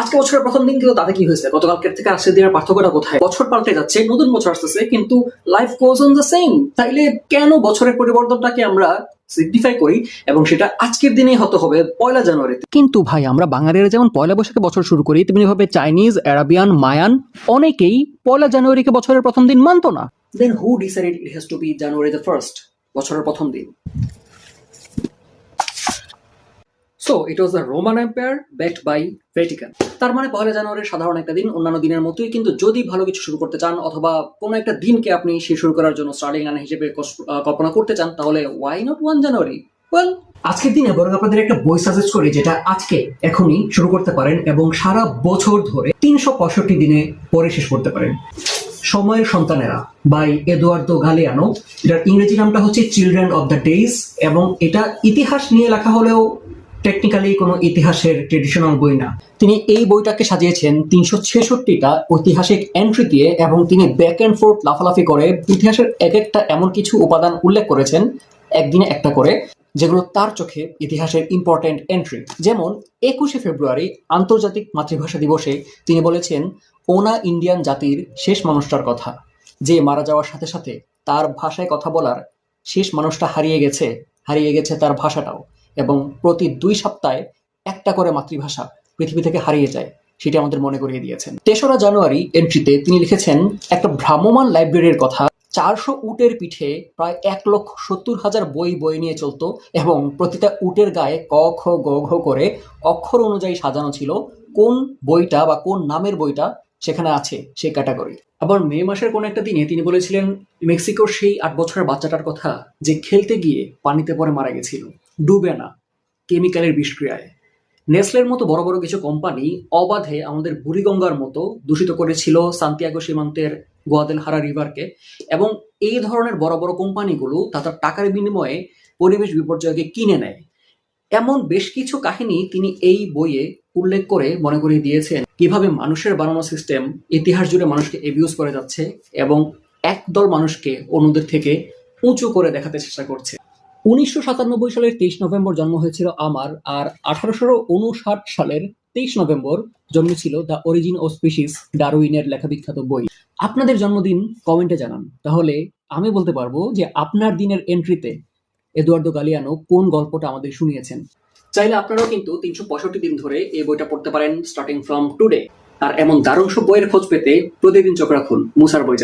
আজকে বছরের প্রথম দিন কিন্তু তাতে কি হয়েছে? গতকালকের থেকে আজকের দিনের পার্থক্যটা কোথায়? বছর পাল্টে যাচ্ছে, নতুন বছর আসতেছে, কিন্তু life goes on the same তাইলে কেন বছরের পরিবর্তনটাকে আমরা সিগনিফাই করি এবং সেটা আজকের হবে, পয়লা জানুয়ারিতে? কিন্তু ভাই, আমরা বাঙালিরা যেমন পয়লা বৈশাখে বছর শুরু করি চাইনিজ অ্যারাবিয়ান মায়ান অনেকেই পয়লা জানুয়ারিকে বছরের প্রথম দিন মানতো না। Then who decided it has to be January the first বছরের প্রথম দিন? So it was the Roman empire backed by Vatican তার মানে পয়লা জানুয়ারি সাধারণ একটা দিন, অন্যান্য দিনের মতোই, কিন্তু যদি ভালো কিছু শুরু করতে চান অথবা কোনো একটা দিনকে আপনি সে শুরু করার জন্য স্টার্টিং লাইন হিসেবে কল্পনা করতে চান, তাহলে why not one January well আজকের দিনে বরং আপনাদের একটা বই সাজেস্ট করি, যেটা আজকে এখনই শুরু করতে পারেন এবং সারা বছর ধরে তিনশো পঁয়ষট্টি দিনে পরে শেষ করতে পারেন। সময়ের সন্তানেরা বাই এদুয়ার্দো গালিয়ানো এটার ইংরেজি নামটা হচ্ছে চিলড্রেন অফ দ্য ডেইজ এবং এটা ইতিহাস নিয়ে লেখা হলেও টেকনিক্যালি কোনো ইতিহাসের ট্রেডিশনাল বই না। তিনি এই বইটাকে সাজিয়েছেন তিনশো ছেষট্টিটা ঐতিহাসিক এন্ট্রি দিয়ে এবং তিনি ব্যাক অ্যান্ড ফোর্থ লাফালাফি করে ইতিহাসের এক একটা এমন কিছু উপাদান উল্লেখ করেছেন, একদিনে একটা করে, যেগুলো তার চোখে ইতিহাসের ইম্পর্ট্যান্ট এন্ট্রি যেমন, একুশে ফেব্রুয়ারি আন্তর্জাতিক মাতৃভাষা দিবসে তিনি বলেছেন, ওনা ইন্ডিয়ান জাতির শেষ মানুষটার কথা। যে মারা যাওয়ার সাথে সাথে তার ভাষায় কথা বলার শেষ মানুষটা হারিয়ে গেছে হারিয়ে গেছে তার ভাষাটাও। এবং প্রতি দুই সপ্তাহে একটা করে মাতৃভাষা পৃথিবী থেকে হারিয়ে যায়, সেটা আমাদের মনে করিয়ে দিয়েছেন। তেসরা জানুয়ারি এন্ট্রিতে তিনি লিখেছেন, একটা ভ্রাম্যমান লাইব্রেরির কথা, চারশো উটের পিঠে প্রায় এক লক্ষ সত্তর হাজার বই বই নিয়ে চলতো এবং প্রতিটা উটের গায়ে ক, খ, গ, ঘ করে অক্ষর অনুযায়ী সাজানো ছিল, কোন বইটা বা কোন নামের বইটা সেখানে আছে সেই ক্যাটাগরি আবার মে মাসের কোন একটা দিনে তিনি বলেছিলেন, মেক্সিকোর সেই আট বছরের বাচ্চাটার কথা যে খেলতে গিয়ে পানিতে পরে মারা গেছিল। ডুবে না কেমিক্যালের বিষক্রিয়ায়। নেসলের মতো বড় বড় কিছু কোম্পানি অবাধে আমাদের বুড়িগঙ্গার মতো দূষিত করেছিল সান্তিয়াগো সীমান্তের গোয়াদেলহারা রিভারকে এবং এই ধরনের বড় বড় কোম্পানিগুলো তাদের টাকার বিনিময়ে পরিবেশ বিপর্যয়কে কিনে নেয়। এমন বেশ কিছু কাহিনী তিনি এই বইয়ে উল্লেখ করে মনে করিয়ে দিয়েছেন। কীভাবে মানুষের বানানো সিস্টেম ইতিহাস জুড়ে মানুষকে এবিউজ করে যাচ্ছে এবং একদল মানুষকে অন্যদের থেকে উঁচু করে দেখাতে চেষ্টা করছে। উনিশশো সাতানব্বই সালের তেইশ নভেম্বর জন্ম হয়েছিল আমার, আর আঠারোশো উনষাট সালের তেইশ নভেম্বর জন্মেছিল দ্য অরিজিন ও স্পিসিস ডারউইনের লেখা বিখ্যাত বই। আপনাদের জন্মদিন কমেন্টে জানান। তাহলে আমি বলতে পারব যে আপনার দিনের এন্ট্রিতে এদুয়ার্দো গালিয়ানো কোন গল্পটা আমাদের শুনিয়েছেন। চাইলে আপনারাও কিন্তু তিনশো পঁয়ষট্টি দিন ধরে এই বইটা পড়তে পারেন স্টার্টিং ফ্রম টুডে আর এমন দারুণ সব বইয়ের খোঁজ পেতে প্রতিদিন চোখ রাখুন, মুসার বই